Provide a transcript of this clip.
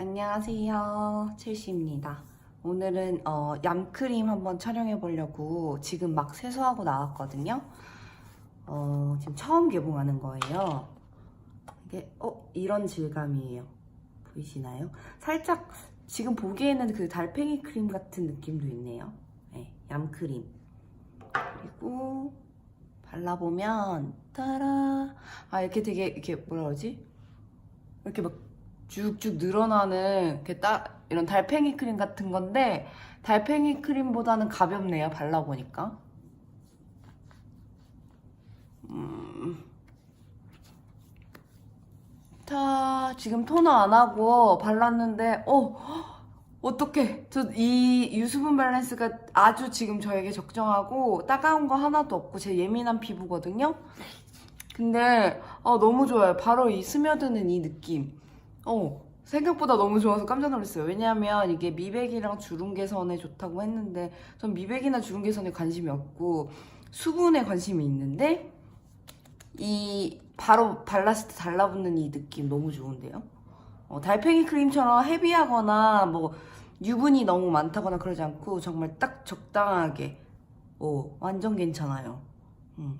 안녕하세요. 첼시입니다. 오늘은 어, 얌크림 한번 촬영해 보려고 지금 막 세수하고 나왔거든요. 어, 지금 처음 개봉하는 거예요. 이게 어 이런 질감이에요. 보이시나요? 살짝 지금 보기에는 그 달팽이 크림 같은 느낌도 있네요. 네, 얌크림. 그리고 발라보면 따라 아 이렇게 되게 이렇게 뭐라 그러지? 이렇게 막 쭉쭉 늘어나는 이렇게 딱 이런 달팽이 크림 같은 건데 달팽이 크림보다는 가볍네요 발라보니까. 음. 자 지금 토너 안 하고 발랐는데 어 어떡해. 저 이 유수분 밸런스가 아주 지금 저에게 적정하고 따가운 거 하나도 없고 제 예민한 피부거든요. 근데 어, 너무 좋아요. 바로 이 스며드는 이 느낌 어, 생각보다 너무 좋아서 깜짝 놀랐어요. 왜냐하면 이게 미백이랑 주름 개선에 좋다고 했는데 전 미백이나 주름 개선에 관심이 없고 수분에 관심이 있는데 이 바로 발랐을 때 달라붙는 이 느낌 너무 좋은데요. 어, 달팽이 크림처럼 헤비하거나 뭐 유분이 너무 많다거나 그러지 않고 정말 딱 적당하게 오 완전 괜찮아요. 음.